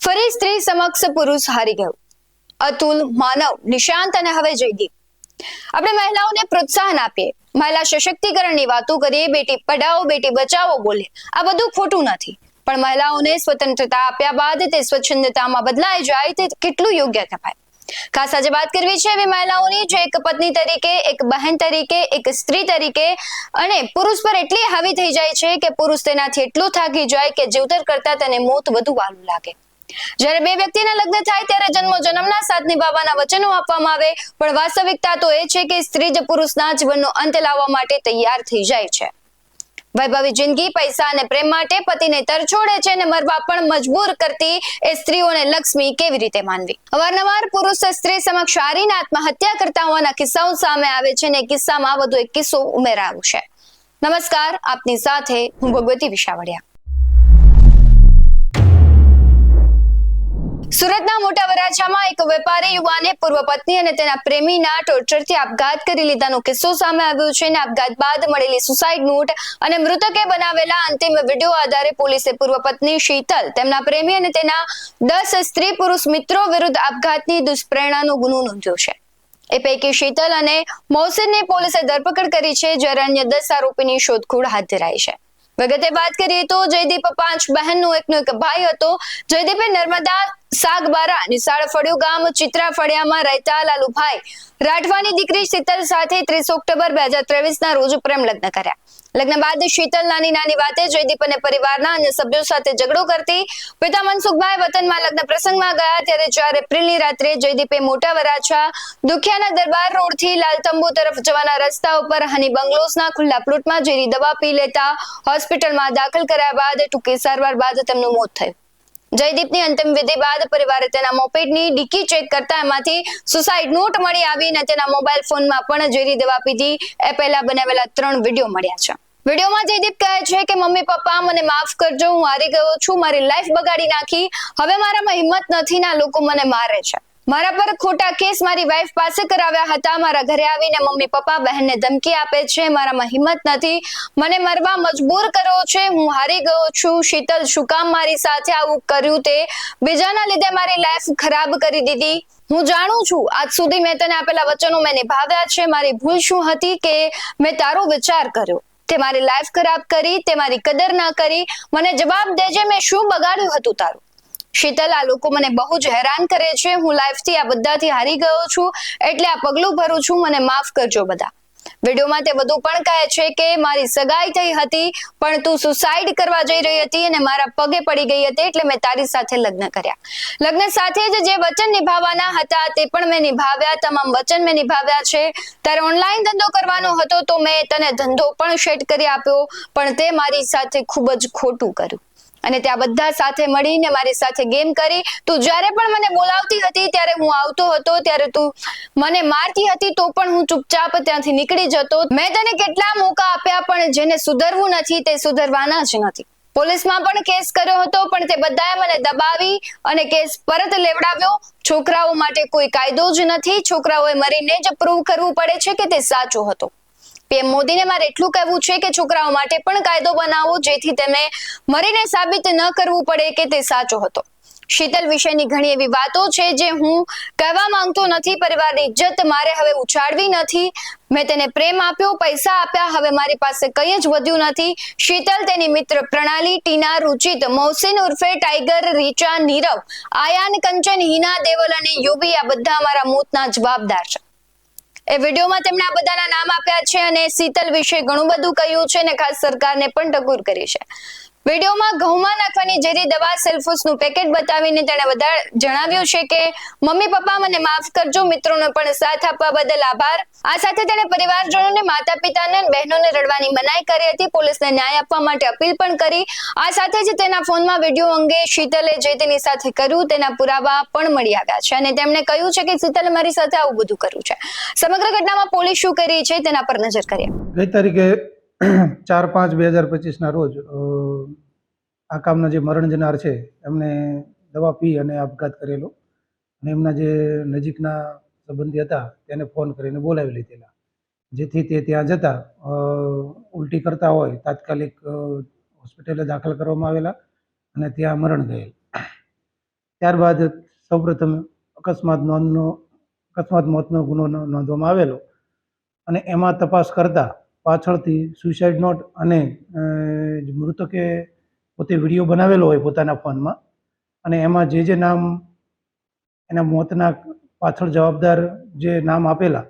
ફરી સ્ત્રી સમક્ષ પુરુષ હારી ગયો. અતુલ, માનવ, નિશાંત અને હવે જયદીપ આપણે મહિલાઓને પ્રોત્સાહન આપીએ. મહિલા સશક્તિકરણની વાતો કરીએ, બેટી પઢાઓ, બેટી બચાવો બોલે આ બધું ખોટું નથી. પણ મહિલાઓને સ્વતંત્રતા આપ્યા બાદ તે સ્વચ્છંદતામાં બદલાઈ જાય તે કેટલું યોગ્ય કહેવાય. ખાસ આજે વાત કરવી છે એવી મહિલાઓની જે એક પત્ની તરીકે, એક બહેન તરીકે, એક સ્ત્રી તરીકે અને પુરુષ પર એટલી હાવી થઈ જાય છે કે પુરુષ તેનાથી એટલો થાકી જાય કે જીવતર કરતા તેને મોત વધુ વાલું લાગે. જ્યારે બે વ્યક્તિના લગ્ન થાય ત્યારે જન્મો જન્મના સાથ નિભાવવાના વચનો આપવામાં આવે. પણ વાસ્તવિકતા તો એ છે કે સ્ત્રી જ પુરુષના જીવનનો અંત લાવવા માટે તૈયાર થઈ જાય છે. વૈભવી જિંદગી પૈસા અને પ્રેમ માટે પતિને તરછોડે છે અને મરવા પણ મજબૂર કરતી એ સ્ત્રીઓને લક્ષ્મી કેવી રીતે માનવી? અવારનવાર પુરુષ સ્ત્રી સમક્ષ હારીને આત્મહત્યા કરતા હોવાના કિસ્સાઓ સામે આવે છે અને કિસ્સામાં વધુ એક કિસ્સો ઉમેરાયો છે. નમસ્કાર, આપની સાથે હું ભગવતી વિશાવડિયા. સુરતના મોટા વરાછામાં એક વેપારી યુવાને પૂર્વ પત્ની અને તેના પ્રેમીના ટોર્ચરથી આપઘાત કરી લીધાનો કિસ્સો સામે આવ્યો છે અને આપઘાત બાદ મળેલી સુસાઇડ નોટ અને મૃતકે બનાવેલા અંતિમ વીડિયો આધારે પોલીસે પૂર્વ પત્ની શીતલ, તેમના પ્રેમી અને તેના દસ સ્ત્રી પુરુષ મિત્રો વિરુદ્ધ આપઘાતની દુષ્પ્રેરણાનો ગુનો નોંધ્યો છે. એ પૈકી શીતલ અને મોહસિનની પોલીસે ધરપકડ કરી છે જ્યારે અન્ય દસ આરોપીની શોધખોળ હાથ ધરાઈ છે. વિગતે વાત કરીએ તો જયદીપ પાંચ બહેનનો એકનો એક ભાઈ હતો. જયદીપે નર્મદા સાગબારા, નિશાળ ફળિયું ગામ, ચિત્રા ફળિયામાં રહેતા લાલુભાઈ રાઠવાની દીકરી શીતલ સાથે ત્રીસ ઓક્ટોબર બે હજાર ત્રેવીસ ના રોજ પ્રેમ લગ્ન કર્યા. લગ્ન બાદ શીતલ નાની નાની વાતે જયદીપ અને પરિવારના અન્ય સભ્યો સાથે ઝઘડો કરતી પિતા મનસુખભાઈ વતનમાં લગ્ન પ્રસંગમાં ગયા ત્યારે ચાર એપ્રિલની રાત્રે જયદીપે મોટા વરાછા દુખિયાના દરબાર રોડથી લાલતંબુ તરફ જવાના રસ્તા ઉપર હની બંગલોઝના ખુલ્લા પ્લોટમાં ઝેરી દવા પી લેતા હોસ્પિટલમાં દાખલ કર્યા બાદ ટૂંકી સારવાર બાદ તેમનું મોત થયું. જયદીપની અંતિમ વિધિ બાદ પરિવારે તેના મોપેડની ડીકી ચેક કરતા એમાંથી સુસાઇડ નોટ મળી આવી અને તેના મોબાઈલ ફોનમાં પણ ઝેરી દવા પીધી. એ પહેલા બનાવેલા ત્રણ વીડિયો મળ્યા છે. વિડીયોમાં જયદીપ કહે છે કે, મમ્મી, પપ્પા, મને માફ કરજો, હું હારી ગયો છું, મારી લાઈફ બગાડી નાખી. હવે મારામાં હિંમત નથી ના લોકો મને મારે છે. મારા પર ખોટા કેસ મારી વાઈફ પાસે કરાવ્યા હતા. મારા ઘરે આવીને મમ્મી, પપ્પા, બહેનને ધમકી આપે છે. મારામાં હિંમત નથી. મને મરવા મજબૂર કર્યો છે. હું હારી ગયો છું. શીતલ, શું કામ મારી સાથે આવું કર્યું તે? બીજાના લીધે મારી લાઈફ ખરાબ કરી દીધી. હું જાણું છું, આજ સુધી મેં તને આપેલા વચનો મેં નિભાવ્યા છે. મારી ભૂલ શું હતી કે મેં તારો વિચાર કર્યો? તે મારી લાઈફ ખરાબ કરી, તે મારી કદર ના કરી. મને જવાબ દેજે, મેં શું બગાડ્યું હતું તારું? શીતલ, આ લોકો મને બહુ જ હેરાન કરે છે. હું લાઈફથી આ બધાથી હારી ગયો છું. એટલે આ પગલું ભરું છું. મને માફ કરજો બધા. વિડીયોમાં તે વધુ પણ કહે છે કે મારી સગાઈ થઈ હતી, પણ તું સુસાઇડ કરવા જઈ રહી હતી અને મારા પગે પડી ગઈ હતી, એટલે મેં તારી સાથે લગ્ન કર્યા. લગ્ન સાથે જ જે વચન નિભાવવાના હતા, તે પણ મેં નિભાવ્યા. તમામ વચન મેં નિભાવ્યા છે. તારે ઓનલાઈન ધંધો કરવાનો હતો તો મેં તને ધંધો પણ સેટ કરી આપ્યો, પણ તે મારી સાથે ખૂબ જ ખોટું કર્યું. અને ત્યાં બધા સાથે મળીને મારી સાથે ગેમ કરી. તું જ્યારે પણ મને બોલાવતી હતી, ત્યારે હું આવતો હતો, ત્યારે તું મને મારતી હતી, તો પણ હું ચૂપચાપ ત્યાંથી નીકળી જતો. મેં તને કેટલા મોકા આપ્યા, પણ જેને સુધરવું નથી, તે સુધરવાના જ નથી. પોલીસમાં પણ કેસ કર્યો હતો, પણ તે બધાએ મને દબાવી અને કેસ પરત લેવડાવ્યો. છોકરાઓ માટે કોઈ કાયદો જ નથી. છોકરાઓએ મરીને જ પ્રૂવ કરવું પડે છે કે તે સાચો હતો. પીએમ મોદીને મારે એટલું કહેવું છે કે છોકરાઓ માટે પણ કાયદો બનાવો, જેથી તેને મરીને સાબિત ન કરવું પડે કે તે સાચો હતો. શીતલ વિશેની ઘણી એવી વાતો છે જે હું કહેવા માંગતો નથી, પરિવારની ઇજ્જત મારે હવે ઉછાળવી નથી. મેં તેને પ્રેમ આપ્યો, પૈસા આપ્યા, હવે મારી પાસે કંઈ જ વધ્યું નથી. શીતલ તેની મિત્ર પ્રણાલી, ટીના, રુચિત, મોહસિન ઉર્ફે ટાઈગર, રીચા, નીરવ, આયાન, કંચન, હિના, દેવલ અને યુબી આ બધા અમારા મોતના જવાબદાર છે. એ વિડીયોમાં તેમણે આ બધાના નામ આપ્યા છે અને શીતલ વિશે ઘણું બધું કહ્યું છે અને ખાસ સરકારને પણ ટકોર કરી છે. વિડીયોમાં ઘઉંમાં નાખવાની ઝેરી દવા, સેલ્ફોસનું પેકેટ બતાવીને તેણે વધારે જણાવ્યું છે કે, મમ્મી, પપ્પા, મને માફ કરજો, મિત્રોનો પણ સાથ આપવા બદલ આભાર. આ સાથે તેણે પરિવારજનોને માતા પિતાને બહેનોને રડવાની મનાઈ કરી હતી. પોલીસને ન્યાય આપવા માટે અપીલ પણ કરી. આ સાથે જ તેના ફોનમાં વીડિયો અંગે શીતલે જે તેની સાથે કર્યું તેના પુરાવા પણ મળી આવ્યા છે અને તેમણે કહ્યું છે કે, શીતલે મારી સાથે આવું બધું કર્યું છે. સમગ્ર ઘટનામાં પોલીસ શું કરી છે તેના પર નજર કરીએ. ગઈ ચાર પાંચ બે હજાર પચીસના રોજ આ કામના જે મરણ જનાર છે, એમને દવા પી અને આપઘાત કરેલો. અને એમના જે નજીકના સંબંધી હતા, તેને ફોન કરીને બોલાવી લીધેલા. જેથી તે ત્યાં જતા ઉલટી કરતા હોય, તાત્કાલિક હોસ્પિટલે દાખલ કરવામાં આવેલા અને ત્યાં મરણ ગયેલ. ત્યારબાદ સૌપ્રથમ અકસ્માત નોંધનો, અકસ્માત મોતનો ગુનો નોંધવામાં આવેલો. અને એમાં તપાસ કરતા પાછળથી સુસાઇડ નોટ અને મૃતકે પોતે વીડિયો બનાવેલો હોય પોતાના ફોનમાં અને એમાં જે જે નામ એના મોતના પાછળ જવાબદાર જે નામ આપેલા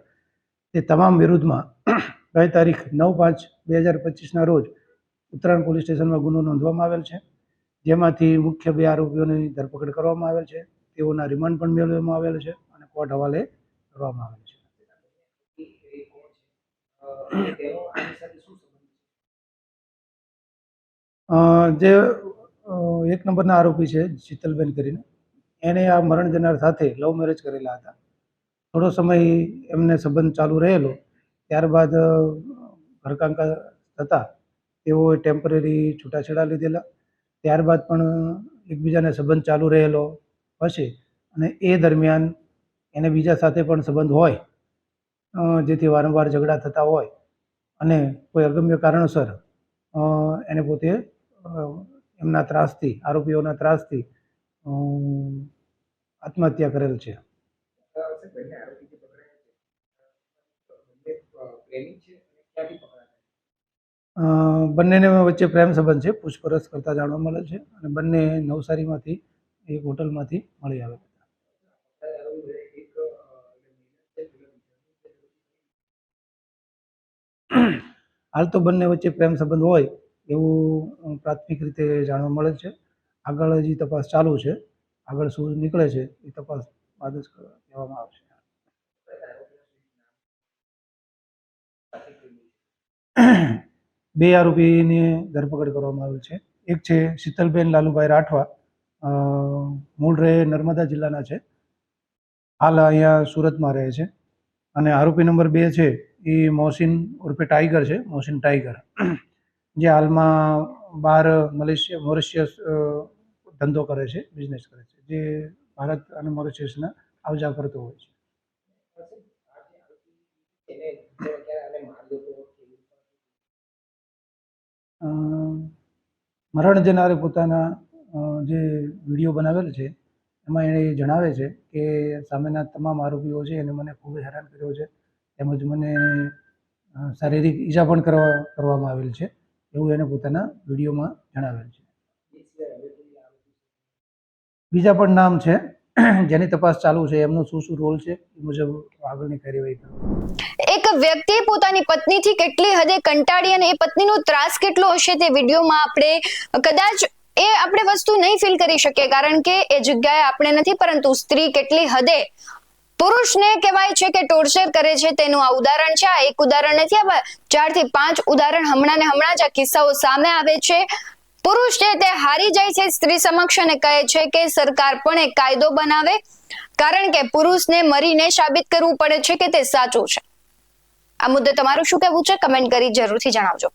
તે તમામ વિરુદ્ધમાં ગઈ તારીખ નવ પાંચ બે હજાર પચીસના રોજ ઉત્તરાયણ પોલીસ સ્ટેશનમાં ગુનો નોંધવામાં આવેલ છે. જેમાંથી મુખ્ય બે આરોપીઓની ધરપકડ કરવામાં આવેલ છે. તેઓના રિમાન્ડ પણ મેળવવામાં આવેલ છે અને કોર્ટ હવાલે કરવામાં આવેલ છે. જે એક નંબરના આરોપી છે શીતલબેન કરીને. એને આ મરણ જનાર સાથે લવ મેરેજ કરેલા હતા. થોડો સમય એમને સંબંધ ચાલુ રહેલો, ત્યારબાદ ઘરકાંકા થતા તેઓએ ટેમ્પરરી છૂટાછેડા લીધેલા. ત્યારબાદ પણ એકબીજાને સંબંધ ચાલુ રહેલો હશે અને એ દરમિયાન એને બીજા સાથે પણ સંબંધ હોય જેથી વારંવાર ઝઘડા થતા હોય અને કોઈ અગમ્ય કારણોસર એને પોતે એમના ત્રાસથી, આરોપીઓના ત્રાસથી આત્મહત્યા કરેલ છે. બંનેને વચ્ચે પ્રેમ સંબંધ છે, પૂછપરછ કરતા જાણવા મળે છે અને બંને નવસારીમાંથી એક હોટલમાંથી મળી આવે હાલ તો બંને વચ્ચે પ્રેમ સંબંધ હોય એવું પ્રાથમિક રીતે જાણવા મળે છે. આગળ હજી તપાસ ચાલુ છે. આગળ શું નીકળે છે એ તપાસ બાદ જ કહેવામાં આવશે. બે આરોપીની ધરપકડ કરવામાં આવેલ છે. એક છે શીતલબેન લાલુભાઈ રાઠવા મૂળ રહે નર્મદા જિલ્લાના છે. હાલ અહીંયા સુરતમાં રહે છે. અને આરોપી નંબર બે છે એ મોહસિન ઉર્ફે ટાઈગર છે, મોહસિન ટાઈગર. જે હાલમાં બહાર મલેશિયા, મોરિશિયસ ધંધો કરે છે બિઝનેસ કરે છે. જે ભારત અને મોરિશિયસના આવજા કરતો હોય છે. મરણ જનારે પોતાના જે વીડિયો બનાવેલ છે, એમાં એણે જણાવે છે કે સામેના તમામ આરોપીઓ છે, એને મને ખૂબ હેરાન કર્યો છે. તેમજ મને શારીરિક ઈજા પણ કરવા, કરવામાં આવેલ છે, એવું એને પોતાના વિડીયોમાં જણાવેલ છે. બીજા પણ નામ છે, જેની તપાસ ચાલુ છે, એમનો શું શું રોલ છે, એ મુજબ આગળની કાર્યવાહી કરવામાં એક વ્યક્તિ પોતાની પત્નીથી કેટલી હદે કંટાળી અને એ પત્નીનો ત્રાસ કેટલો હશે તે વિડીયોમાં આપણે, કદાચ એ આપણે વસ્તુ નહીં ફીલ કરી શકીએ, કારણ કે એ જગ્યાએ આપણે નથી, પરંતુ સ્ત્રી કેટલી હદે પુરુષને કહેવાય છે કે ટોર્ચર કરે છે તેનું આ ઉદાહરણ છે. આ એક ઉદાહરણ નથી, આ ચારથી પાંચ ઉદાહરણ હમણાં ને હમણાં જ આ કિસ્સાઓ સામે આવે છે. પુરુષ છે તે હારી જાય છે સ્ત્રી સમક્ષ અને કહે છે કે સરકાર પણ એક કાયદો બનાવે, કારણ કે પુરુષને મરીને સાબિત કરવું પડે છે કે તે સાચું છે. આ મુદ્દે તમારું શું કહેવું છે? કમેન્ટ કરી જરૂરથી જણાવજો.